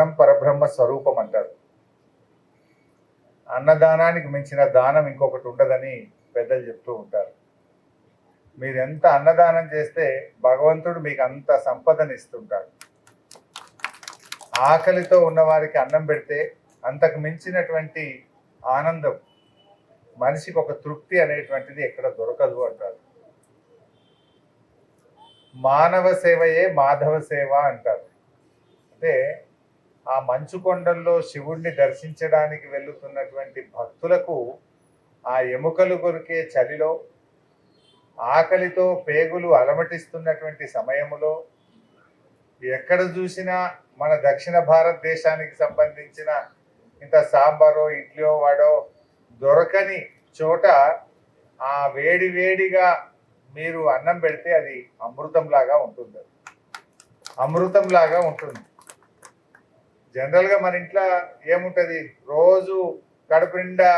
అన్నం పరబ్రహ్మ స్వరూపం అంటారు. అన్నదానానికి మించిన దానం ఇంకొకటి ఉండదని పెద్దలు చెప్తూ ఉంటారు. మీరు ఎంత అన్నదానం చేస్తే భగవంతుడు మీకు అంత సంపదను ఇస్తుంటాడు. ఆకలితో ఉన్నవారికి అన్నం పెడితే అంతకు మించినటువంటి ఆనందం మనిషికి ఒక తృప్తి అనేటువంటిది ఎక్కడ దొరకదు అంటారు. మానవ సేవయే మాధవ సేవ అంటారు. అంటే ఆ మంచు కొండల్లో శివుణ్ణి దర్శించడానికి వెళుతున్నటువంటి భక్తులకు ఆ ఎముకలు కొరికే చలిలో ఆకలితో పేగులు అలమటిస్తున్నటువంటి సమయములో ఎక్కడ చూసినా మన దక్షిణ భారతదేశానికి సంబంధించిన ఇంత సాంబారో ఇడ్లీయో వాడో దొరకని చోట ఆ వేడి వేడిగా మీరు అన్నం పెడితే అది అమృతంలాగా ఉంటుంది. అమృతంలాగా ఉంటుంది. జనరల్గా మన ఇంట్లో ఏముంటుంది? రోజు కడుపు నిండా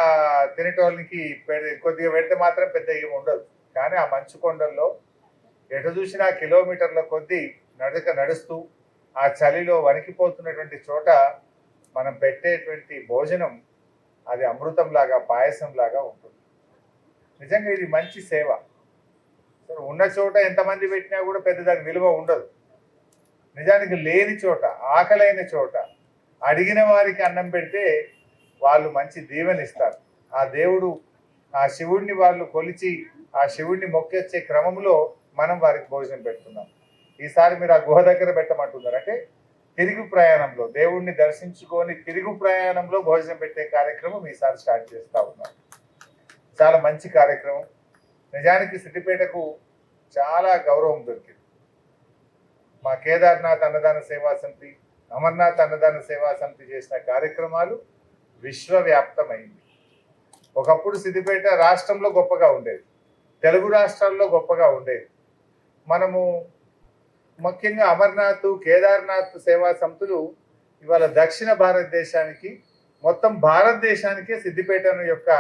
తినేటోళ్ళకి కొద్దిగా పెడితే మాత్రం పెద్ద ఏమి ఉండదు. కానీ ఆ మంచు కొండల్లో ఎటు చూసినా కిలోమీటర్ల కొద్దీ నడక నడుస్తూ ఆ చలిలో వణికిపోతున్నటువంటి చోట మనం పెట్టేటువంటి భోజనం అది అమృతంలాగా పాయసంలాగా ఉంటుంది. నిజంగా ఇది మంచి సేవ. ఉన్న చోట ఎంతమంది పెట్టినా కూడా పెద్ద దాని విలువ ఉండదు. నిజానికి లేని చోట ఆకలైన చోట అడిగిన వారికి అన్నం పెడితే వాళ్ళు మంచి దీవెనిస్తారు. ఆ దేవుడు ఆ శివుడిని వాళ్ళు కొలిచి ఆ శివుడిని మొక్కొచ్చే క్రమంలో మనం వారికి భోజనం పెడుతున్నాం. ఈసారి మీరు ఆ గుహ దగ్గర పెట్టమంటున్నారు. అంటే తిరుగు ప్రయాణంలో దేవుణ్ణి దర్శించుకొని తిరుగు ప్రయాణంలో భోజనం పెట్టే కార్యక్రమం ఈసారి స్టార్ట్ చేస్తూ ఉన్నాం. చాలా మంచి కార్యక్రమం. నిజానికి సిద్దిపేటకు చాలా గౌరవం దొరికింది. మా కేదార్నాథ్ అన్నదాన సేవా సమితి అమర్నాథ్ అన్నదాన సేవా సమితి చేసిన కార్యక్రమాలు విశ్వవ్యాప్తమైంది. ఒకప్పుడు సిద్దిపేట రాష్ట్రంలో గొప్పగా ఉండేది. తెలుగు రాష్ట్రాల్లో గొప్పగా ఉండేది. మనము ముఖ్యంగా అమర్నాథ్ కేదార్నాథ్ సేవా సమితులు ఇవాళ దక్షిణ భారతదేశానికి మొత్తం భారతదేశానికే సిద్దిపేటను యొక్క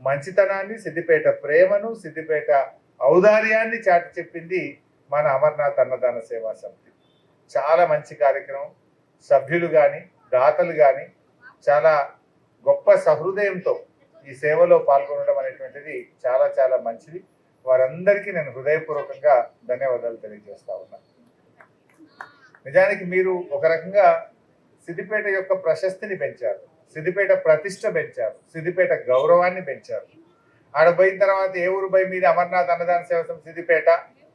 మంచితనాన్ని సిద్దిపేట ప్రేమను సిద్దిపేట ఔదార్యాన్ని చాటి చెప్పింది మన అమర్నాథ్ అన్నదాన సేవా సమితి. చాలా మంచి కార్యక్రమం. సభ్యులు కానీ దాతలు కానీ చాలా గొప్ప సహృదయంతో ఈ సేవలో పాల్గొనడం అనేటువంటిది చాలా చాలా మంచిది. వారందరికీ నేను హృదయపూర్వకంగా ధన్యవాదాలు తెలియజేస్తా ఉన్నాను నిజానికి మీరు ఒక రకంగా సిద్దిపేట యొక్క ప్రశస్తిని పెంచారు. సిద్దిపేట ప్రతిష్ట పెంచారు. సిద్దిపేట గౌరవాన్ని పెంచారు. ఆడ పోయిన తర్వాత ఏ ఊరు పోయి మీద అమర్నాథ్ అన్నదాన సేవ సిద్దిపేట?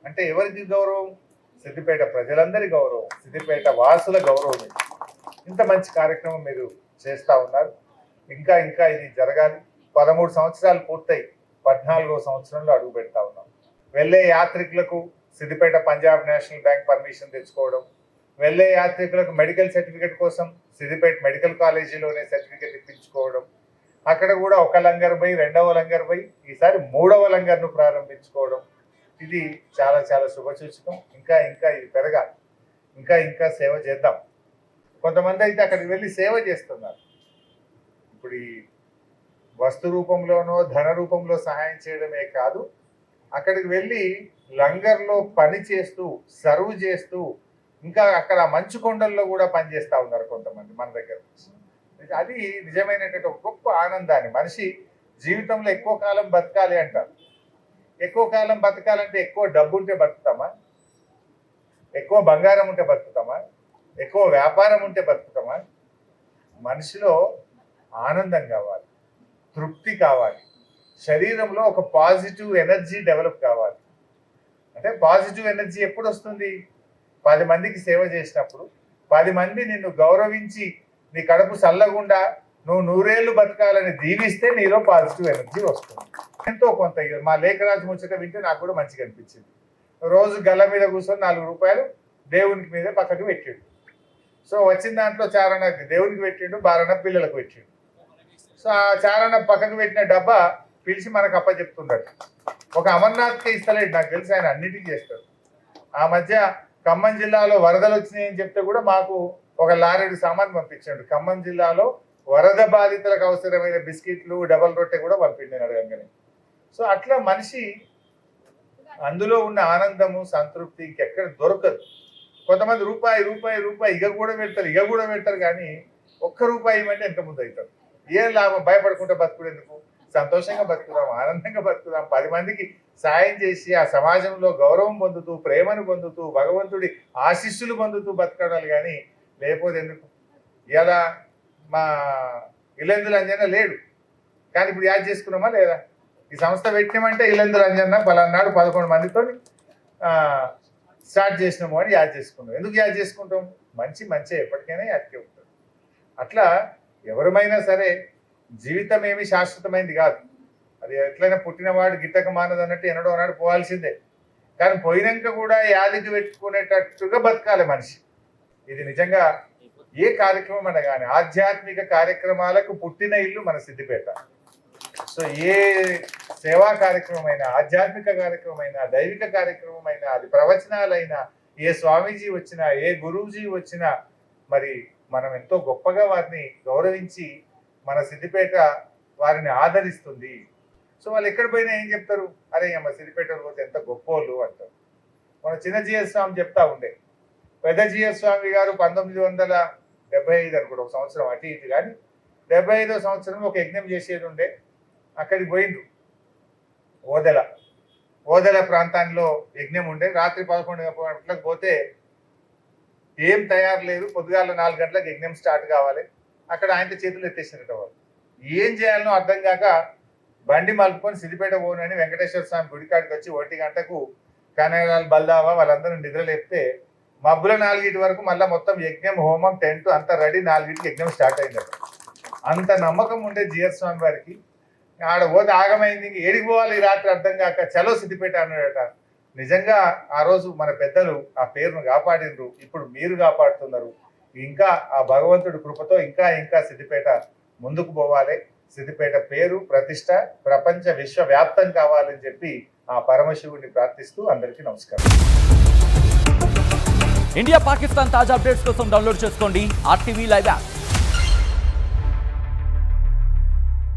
అంటే ఎవరికి గౌరవం? సిద్దిపేట ప్రజలందరి గౌరవం సిద్దిపేట వాసుల గౌరవం ఇంత మంచి కార్యక్రమం మీరు చేస్తూ ఉన్నారు. ఇంకా ఇంకా ఇది జరగాలి. పదమూడు సంవత్సరాలు పూర్తయి పద్నాలుగో సంవత్సరంలో అడుగు పెడతా ఉన్నాం. వెళ్ళే యాత్రికులకు Siddipet Punjab national bank permission తెచ్చుకోవడం వెళ్ళే యాత్రికులకు మెడికల్ సర్టిఫికేట్ కోసం సిద్దిపేట మెడికల్ కాలేజీలోనే సర్టిఫికేట్ ఇప్పించుకోవడం అక్కడ కూడా ఒక లంగర్ పోయి రెండవ లంగర్ పోయి ఈసారి మూడవ లంగర్ను ప్రారంభించుకోవడం ఇది చాలా చాలా శుభసూచకం. ఇంకా ఇంకా ఇది పెరగాలి. ఇంకా ఇంకా సేవ చేద్దాం. కొంతమంది అయితే అక్కడికి వెళ్ళి సేవ చేస్తున్నారు. ఇప్పుడు ఈ వస్తు రూపంలోనో ధన రూపంలో సహాయం చేయడమే కాదు అక్కడికి వెళ్ళి లంగర్లో పని చేస్తూ సర్వ్ చేస్తూ ఇంకా అక్కడ మంచు కొండల్లో కూడా పనిచేస్తూ ఉన్నారు కొంతమంది మన దగ్గర అది నిజమైనటువంటి ఒక గొప్ప ఆనందాన్ని. మనిషి జీవితంలో ఎక్కువ కాలం బతకాలి అంటారు. ఎక్కువ కాలం బతకాలంటే ఎక్కువ డబ్బు ఉంటే బతుకుతామా? ఎక్కువ బంగారం ఉంటే బతుకుతామా? ఎక్కువ వ్యాపారం ఉంటే బతుకుతామా? మనిషిలో ఆనందం కావాలి తృప్తి కావాలి శరీరంలో ఒక పాజిటివ్ ఎనర్జీ డెవలప్ కావాలి. అంటే పాజిటివ్ ఎనర్జీ ఎప్పుడు వస్తుంది పది మందికి సేవ చేసినప్పుడు పది మంది నిన్ను గౌరవించి నీ కడుపు చల్లగుండా నువ్వు నూరేళ్ళు బతకాలని దీవిస్తే నీలో పాజిటివ్ ఎనర్జీ వస్తుంది. ఎంతో కొంత మా మా లేఖరాజు ముచ్చట వింటే నాకు కూడా మంచిగా అనిపించింది. రోజు గల్ల మీద కూర్చొని నాలుగు రూపాయలు దేవునికి మీద పక్కకు పెట్టిండు. సో వచ్చిన దాంట్లో చారణ దేవునికి పెట్టిండు బారణ పిల్లలకు పెట్టిండు. సో ఆ చారణ పక్కకు పెట్టిన డబ్బా పిలిచి మనకు అప్ప చెప్తున్నాడు ఒక అమర్నాథ్కి ఇస్తలేడు నాకు తెలిసి ఆయన అన్నిటికీ చేస్తాడు. ఆ మధ్య ఖమ్మం జిల్లాలో వరదలు వచ్చినాయని చెప్తే కూడా మాకు ఒక లారీడు సామాన్ పంపించాడు. ఖమ్మం జిల్లాలో వరద బాధితులకు అవసరమైన బిస్కెట్లు డబల్ రొట్టె కూడా పంపిండి అడగంగానే. సో అట్లా మనిషి అందులో ఉన్న ఆనందము సంతృప్తి ఇంకెక్కడ దొరకదు. కొంతమంది రూపాయి రూపాయి రూపాయి ఇక కూడా పెడతారు ఇక కూడా పెడతారు కానీ ఒక్క రూపాయి ఇవ్వమంటే ఎంత ముందు అవుతారు? ఏం లాభం? భయపడకుండా బతుకుడు ఎందుకు సంతోషంగా బతుకుదాం ఆనందంగా బతుకుదాం. పది మందికి సాయం చేసి ఆ సమాజంలో గౌరవం పొందుతూ ప్రేమను పొందుతూ భగవంతుడి ఆశీస్సులు పొందుతూ బతకడాలి కానీ లేకపోతే ఎందుకు ఇలా మా ఇల్లెందులు అంజన లేడు. కానీ ఇప్పుడు యాడ్ చేసుకున్నామా లేదా? ఈ సంస్థ పెట్టినామంటే ఇల్లందు అంజన్న పలానాడు పదకొండు మందితో స్టార్ట్ చేసినాము అని యాద్ చేసుకుంటాం ఎందుకు యాద్ చేసుకుంటాం? మంచి మంచి ఎప్పటికైనా యాడ్కే ఉంటుంది అట్లా ఎవరమైనా సరే జీవితం ఏమి శాశ్వతమైంది కాదు. అది ఎట్లయినా పుట్టినవాడు గిట్టక మానదు అన్నట్టు ఎన్నడో నాడు పోవాల్సిందే. కానీ పోయినాక కూడా యాదికి పెట్టుకునేటట్టుగా బతకాలి మనిషి. ఇది నిజంగా ఏ కార్యక్రమం అనగానే ఆధ్యాత్మిక కార్యక్రమాలకు పుట్టిన ఇల్లు మన సిద్దిపేట. సో ఏ సేవా కార్యక్రమమైనా ఆధ్యాత్మిక కార్యక్రమమైనా దైవిక కార్యక్రమమైనా అది ప్రవచనాలైనా ఏ స్వామీజీ వచ్చినా ఏ గురూజీ వచ్చినా మరి మనం ఎంతో గొప్పగా వారిని గౌరవించి మన సిద్దిపేట వారిని ఆదరిస్తుంది. సో వాళ్ళు ఎక్కడ పోయినా ఏం చెప్తారు? అరే అమ్మ సిద్దిపేట పోతే ఎంత గొప్పోళ్ళు అంటారు. మన చిన్న జీఎస్వామి స్వామి చెప్తా ఉండే. పెద్ద జీఎస్వామి గారు పంతొమ్మిది వందల డెబ్బై ఐదు అనుకుంటా ఒక సంవత్సరం అటు ఇటు కానీ డెబ్బై ఐదో సంవత్సరం ఒక యజ్ఞం చేసేది ఉండే. అక్కడికి పోయిండు ఓదెల ఓదెల ప్రాంతాల్లో యజ్ఞం ఉండే రాత్రి పదకొండు గంటలకు పోతే ఏం తయారు లేదు. పొద్దుగాల నాలుగు గంటలకు యజ్ఞం స్టార్ట్ కావాలి. అక్కడ ఆయన చేతులు ఎత్తేసినట్టు వాళ్ళు. ఏం చేయాలనో అర్థం కాక బండి మలుపుకొని సిద్దిపేట పోనని వెంకటేశ్వర స్వామి గుడికాడికి వచ్చి ఒంటి గంటకు కనగరాలు బల్దావా వాళ్ళందరూ నిద్ర లేపితే మబ్బుల నాలుగిటి వరకు మళ్ళీ మొత్తం యజ్ఞం హోమం టెంట్ అంతా రెడీ. నాలుగింటికి యజ్ఞం స్టార్ట్ అయిందట. అంత నమ్మకం ఉండే జిఎస్ స్వామి వారికి ఆడ పోతే ఆగమైంది ఇంక ఏడికి పోవాలి ఈ రాత్రి అర్థం కాక చలో సిద్ధిపేట అన్నాడట. నిజంగా ఆ రోజు మన పెద్దలు ఆ పేరును కాపాడినరు ఇప్పుడు మీరు కాపాడుతున్నారు. ఇంకా ఆ భగవంతుడి కృపతో ఇంకా ఇంకా సిద్ధిపేట ముందుకు పోవాలి. సిద్ధిపేట పేరు ప్రతిష్ట ప్రపంచ విశ్వవ్యాప్తం కావాలని చెప్పి ఆ పరమశివుడిని ప్రార్థిస్తూ అందరికీ నమస్కారం. ఇండియా పాకిస్తాన్ తాజా అప్డేట్స్ కోసం డౌన్లోడ్ చేసుకోండి ఆర్టీవీ లైవ్ యాప్.